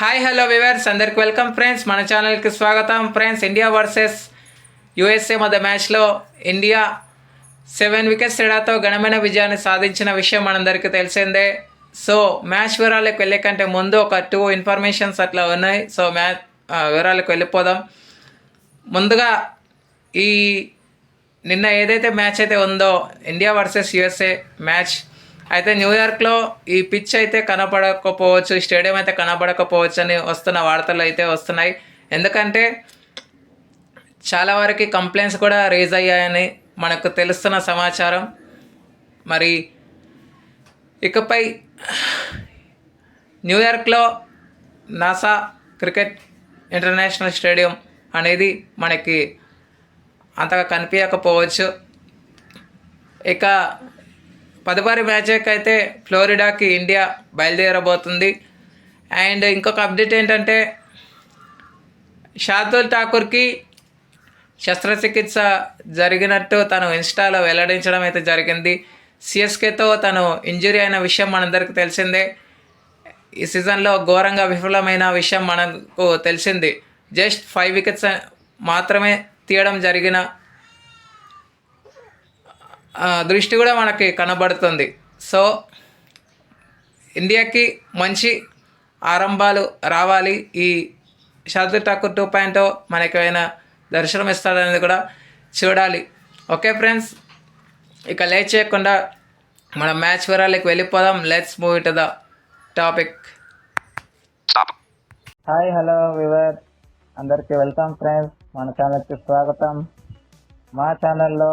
Hi hello viewers అందరికి welcome friends మన ఛానల్కి స్వాగతం. ఫ్రెండ్స్ ఇండియా వర్సెస్ యుఎస్ఏ మధ్య మ్యాచ్లో ఇండియా సెవెన్ వికెట్స్ తేడాతో ఘనమైన విజయాన్ని సాధించిన విషయం మనందరికీ తెలిసిందే. సో మ్యాచ్ వివరాలకు వెళ్ళే కంటే ముందు ఒక టూ ఇన్ఫర్మేషన్స్ అట్లా ఉన్నాయి. సో మ్యాచ్ వివరాలకు వెళ్ళిపోదాం. ముందుగా ఈ నిన్న ఏదైతే మ్యాచ్ అయితే ఉందో ఇండియా వర్సెస్ యుఎస్ఏ మ్యాచ్ అయితే న్యూయార్క్లో ఈ పిచ్ అయితే కనపడకపోవచ్చు ఈ స్టేడియం అయితే కనపడకపోవచ్చు అని వస్తున్న వార్తలు అయితే వస్తున్నాయి. ఎందుకంటే చాలా వరకు కంప్లైంట్స్ కూడా రేజ్ అయ్యాయని మనకు తెలుస్తున్న సమాచారం. మరి ఇకపై న్యూయార్క్లో నాసా క్రికెట్ ఇంటర్నేషనల్ స్టేడియం అనేది మనకి అంతగా కనిపించకపోవచ్చు. ఇక పదవారి మ్యాచ్ అయితే ఫ్లోరిడాకి ఇండియా బయలుదేరబోతుంది. అండ్ ఇంకొక అప్డేట్ ఏంటంటే షార్దుల్ ఠాకూర్కి శస్త్రచికిత్స జరిగినట్టు తను ఇన్స్టాలో వెల్లడించడం అయితే జరిగింది. సిఎస్కేతో తను ఇంజురీ అయిన విషయం మనందరికీ తెలిసిందే. ఈ సీజన్లో ఘోరంగా విఫలమైన విషయం మనకు తెలిసింది. జస్ట్ ఫైవ్ వికెట్స్ మాత్రమే తీయడం జరిగిన దృష్టి కూడా మనకి కనబడుతుంది. సో ఇండియాకి మంచి ఆరంభాలు రావాలి. ఈ షార్దుల్ ఠాకూర్ టూ పాయింట్ మనకి ఏమైనా దర్శనం ఇస్తాడనేది కూడా చూడాలి. ఓకే ఫ్రెండ్స్ ఇక లేట్ చేయకుండా మన మ్యాచ్ వివరాలకు వెళ్ళిపోదాం. Let's move to the topic. Hi hello viewer అందరికీ వెల్కమ్ ఫ్రెండ్స్. మన ఛానల్కి స్వాగతం. మా ఛానల్లో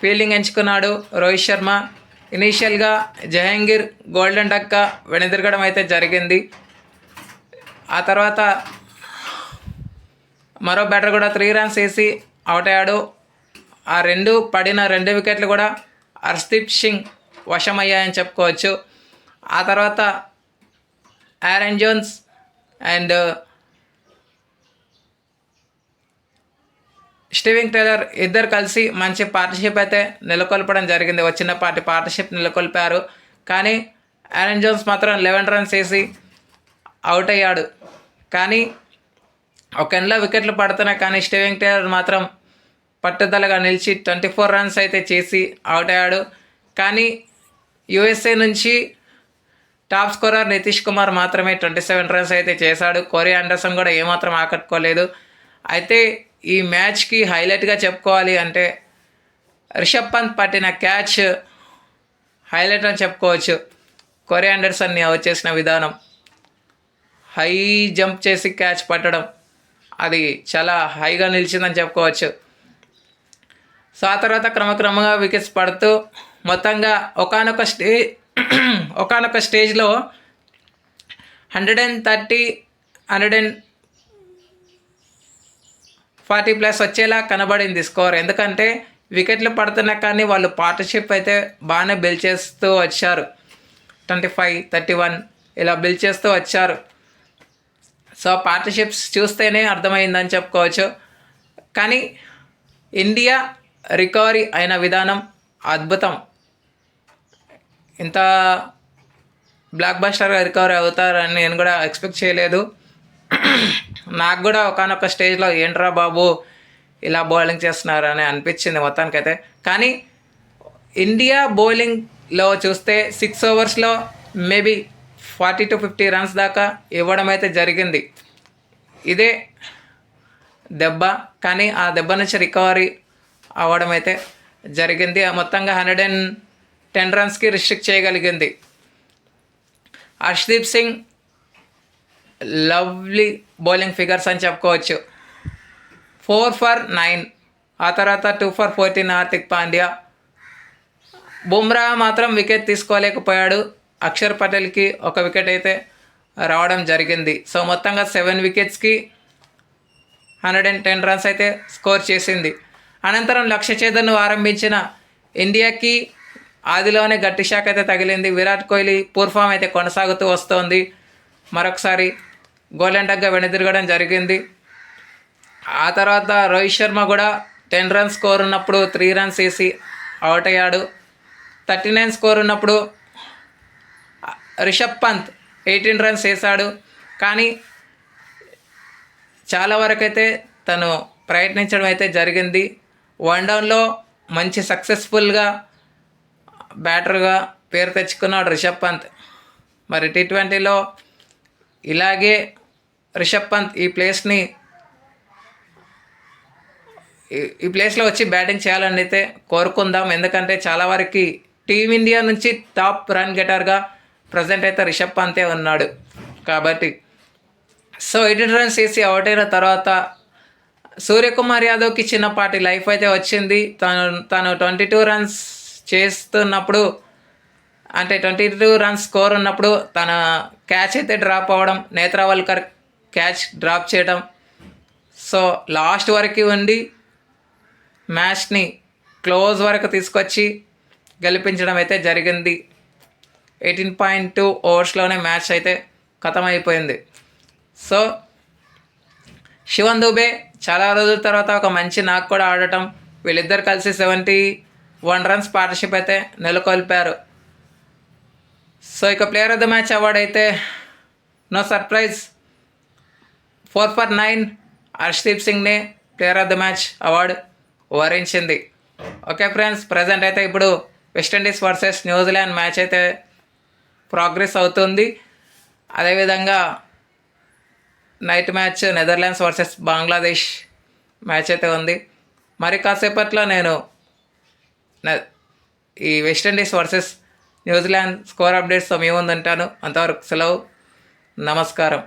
ఫీల్డింగ్ ఎంచుకున్నాడు రోహిత్ శర్మ. ఇనీషియల్గా జహంగీర్ గోల్డెన్ డక్కా వెనుదిరగడం అయితే జరిగింది. ఆ తర్వాత మరో బ్యాటర్ కూడా త్రీ రన్స్ వేసి అవుట్ అయ్యాడు. ఆ రెండు పడిన రెండు వికెట్లు కూడా హర్షదీప్ సింగ్ వశమయ్యాయని చెప్పుకోవచ్చు. ఆ తర్వాత Aaron Jones and Steven Taylor ఇద్దరు కలిసి మంచి పార్ట్నర్షిప్ అయితే నెలకొల్పడం జరిగింది. వచ్చిన పార్టీ పార్ట్నర్షిప్ నెలకొల్పారు. కానీ ఆరన్ జోన్స్ మాత్రం లెవెన్ రన్స్ వేసి అవుట్ అయ్యాడు. కానీ ఒక ఎండ్లో వికెట్లు పడుతున్నాయి కానీ స్టీవింగ్ టైలర్ మాత్రం పట్టుదలగా నిలిచి ట్వంటీ ఫోర్ రన్స్ అయితే చేసి అవుట్ అయ్యాడు. కానీ యుఎస్ఏ నుంచి టాప్ స్కోరర్ నితీష్ కుమార్ మాత్రమే ట్వంటీ సెవెన్ రన్స్ అయితే చేశాడు. కోరి ఆండర్సన్ కూడా ఏమాత్రం ఆకట్టుకోలేదు. అయితే ఈ మ్యాచ్కి హైలైట్గా చెప్పుకోవాలి అంటే రిషబ్ పంత్ పట్టిన క్యాచ్ హైలైట్ అని చెప్పుకోవచ్చు. కొరే అండర్సన్ని వచ్చేసిన విధానం. హై జంప్ చేసి క్యాచ్ పట్టడం. అది చాలా హైగా నిలిచిందని చెప్పుకోవచ్చు. సో ఆ తర్వాత క్రమక్రమంగా వికెట్స్ పడుతూ మొత్తంగా ఒకనొక స్టే ఒకనొక స్టేజ్లో hundred and thirty hundred and forty plus వచ్చేలా కనబడింది స్కోర్. ఎందుకంటే వికెట్లు పడుతున్నా కానీ వాళ్ళు పార్ట్నర్షిప్ అయితే బాగానే బిల్ చేస్తూ వచ్చారు. ట్వంటీ ఫైవ్ థర్టీ వన్ ఇలా బిల్ చేస్తూ వచ్చారు. సో పార్ట్నర్షిప్స్ చూస్తేనే అర్థమైందని చెప్పుకోవచ్చు. కానీ ఇండియా రికవరీ అయిన విధానం అద్భుతం. ఇంత బ్లాక్ బస్టర్గా రికవరీ అవుతారని నేను కూడా ఎక్స్పెక్ట్ చేయలేదు. నాకు కూడా ఒకనొక స్టేజ్లో ఏంట్రా బాబు ఇలా బౌలింగ్ చేస్తున్నారు అని అనిపించింది మొత్తానికైతే. కానీ ఇండియా బౌలింగ్లో చూస్తే six ఓవర్స్లో maybe forty to fifty runs దాకా ఇవ్వడం అయితే జరిగింది. ఇదే దెబ్బ. కానీ ఆ దెబ్బ నుంచి రికవరీ అవ్వడం అయితే జరిగింది. ఆ మొత్తంగా హండ్రెడ్ అండ్ టెన్ రన్స్కి రిస్ట్రిక్ట్ చేయగలిగింది. Harshdeep Singh lovely bowling figures అని చెప్పుకోవచ్చు. Four for nine. ఆ తర్వాత two for fourteen Hardik Pandya. Bumrah మాత్రం వికెట్ తీసుకోలేకపోయాడు. అక్షర్ పటేల్కి ఒక వికెట్ అయితే రావడం జరిగింది. సో మొత్తంగా సెవెన్ వికెట్స్కి హండ్రెడ్ అండ్ టెన్ రన్స్ అయితే స్కోర్ చేసింది. అనంతరం లక్ష్య ఛేదన్ను ఆరంభించిన ఇండియాకి ఆదిలోనే గట్టి షాక్ అయితే తగిలింది. విరాట్ కోహ్లీ పూర్ఫామ్ అయితే కొనసాగుతూ వస్తోంది. మరొకసారి గోల్డెన్ డగ్గా వెనుదిరగడం జరిగింది. ఆ తర్వాత రోహిత్ శర్మ కూడా టెన్ రన్స్ స్కోర్ ఉన్నప్పుడు త్రీ రన్స్ వేసి అవుట్ అయ్యాడు. థర్టీ నైన్ స్కోర్ ఉన్నప్పుడు రిషబ్ పంత్ ఎయిటీన్ రన్స్ వేశాడు. కానీ చాలా వరకైతే తను ప్రయత్నించడం అయితే జరిగింది. వన్ డౌన్లో మంచి సక్సెస్ఫుల్గా బ్యాటర్గా పేరు తెచ్చుకున్నాడు రిషబ్ పంత్. మరి టీ ట్వంటీలో ఇలాగే రిషబ్ పంత్ ఈ ప్లేస్ని ఈ- ప్లేస్లో వచ్చి బ్యాటింగ్ చేయాలని అయితే కోరుకుందాం. ఎందుకంటే చాలా వరకు టీమిండియా నుంచి టాప్ రన్ గెటర్గా ప్రజెంట్ అయితే రిషబ్ పంతే ఉన్నాడు. కాబట్టి సో ఎయిటీన్ రన్స్ వేసి అవుట్ అయిన తర్వాత సూర్యకుమార్ యాదవ్కి చిన్నపాటి లైఫ్ అయితే వచ్చింది. తను తను ట్వంటీ టూ రన్స్ చేస్తున్నప్పుడు అంటే ట్వంటీ టూ రన్స్ స్కోర్ ఉన్నప్పుడు తన క్యాచ్ అయితే డ్రాప్ అవ్వడం నేత్రావల్కర్ క్యాచ్ డ్రాప్ చేయడం. సో లాస్ట్ వరకు ఉండి మ్యాచ్ని క్లోజ్ వరకు తీసుకొచ్చి గెలిపించడం అయితే జరిగింది. ఎయిటీన్ పాయింట్ టూ ఓవర్స్లోనే మ్యాచ్ అయితే ఖతమైపోయింది సో శివన్ దుబే చాలా రోజుల తర్వాత ఒక మంచి నాకు కూడా ఆడటం. వీళ్ళిద్దరు కలిసి సెవెంటీ వన్ రన్స్ పార్ట్నర్షిప్ అయితే నెలకొల్పారు. సో ఇక player of the match award అయితే no surprise four for nine Harshdeep సింగ్నే player of the match award వరించింది. ఓకే ఫ్రెండ్స్ ప్రజెంట్ అయితే ఇప్పుడు West Indies versus New Zealand match అయితే ప్రోగ్రెస్ అవుతుంది. అదేవిధంగా night match Netherlands versus Bangladesh match అయితే ఉంది. మరి కాసేపట్లో నేను ఈ West Indies versus New Zealand score అప్డేట్స్తో సమయం ఉందంటాను. అంతవరకు సెలవు. నమస్కారం.